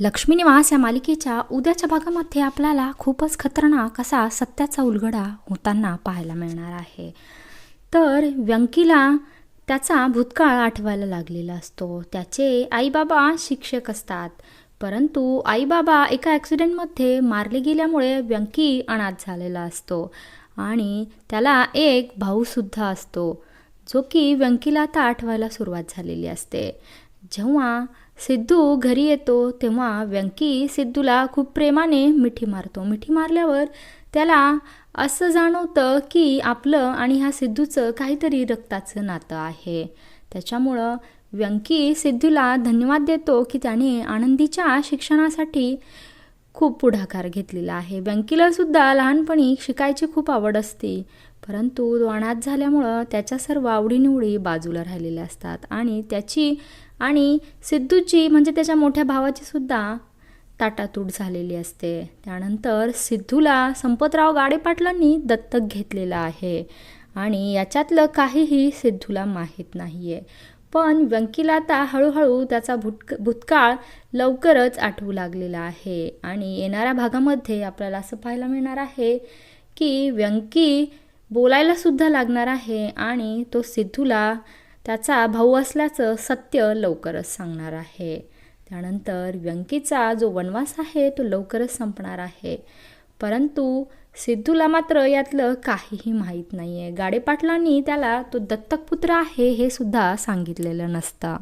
लक्ष्मी निवास या मालिकेच्या उद्याच्या भागामध्ये आपल्याला खूपच खतरनाक असा सत्याचा उलगडा होताना पाहायला मिळणार आहे. तर व्यंकीला त्याचा भूतकाळ आठवायला लागलेला असतो. त्याचे आईबाबा शिक्षक असतात. परंतु आईबाबा एका ॲक्सिडेंटमध्ये मारले गेल्यामुळे व्यंकी अनाथ झालेला असतो आणि त्याला एक भाऊसुद्धा असतो जो की व्यंकीला आता आठवायला सुरुवात झालेली असते. जेव्हा सिद्धू घरी येतो तेव्हा व्यंकी सिद्धूला खूप प्रेमाने मिठी मारतो. मिठी मारल्यावर त्याला असं जाणवतं की आपलं आणि ह्या सिद्धूचं काहीतरी रक्ताचं नातं आहे. त्याच्यामुळं व्यंकी सिद्धूला धन्यवाद देतो की त्याने आनंदीच्या शिक्षणासाठी खूप पुढाकार घेतलेला आहे. व्यंकीला सुद्धा लहानपणी शिकायची खूप आवड असते. परंतु तो अनाथ झाल्यामुळं त्याच्या सर्व आवडीनिवडी बाजूला राहिलेल्या असतात. आणि त्याची आणि सिद्धूची म्हणजे त्याच्या मोठ्या भावाची सुद्धा ताटातूट झालेली असते. त्यानंतर सिद्धूला संपतराव गाडेपाटलांनी दत्तक घेतलेलं आहे. आणि याच्यातलं काहीही सिद्धूला माहीत नाही आहे पण व्यंकीला आता हळूहळू त्याचा भूत भूतकाळ लवकरच आठवू लागलेला आहे. आणि येणाऱ्या भागामध्ये आपल्याला असं पाहायला मिळणार आहे की व्यंकी बोलायला सुद्धा लागणार आहे आणि तो सिद्धूला त्याचा भाऊ असल्याचं सत्य लवकरच सांगणार आहे. त्यानंतर व्यंकीचा जो वनवास आहे तो लवकरच संपणार आहे. परंतु सिद्धूला मात्र यातलं काहीही माहीत नाही आहे गाडेपाटलांनी त्याला तो दत्तकपुत्र आहे हे सुद्धा सांगितलेलं नसतं.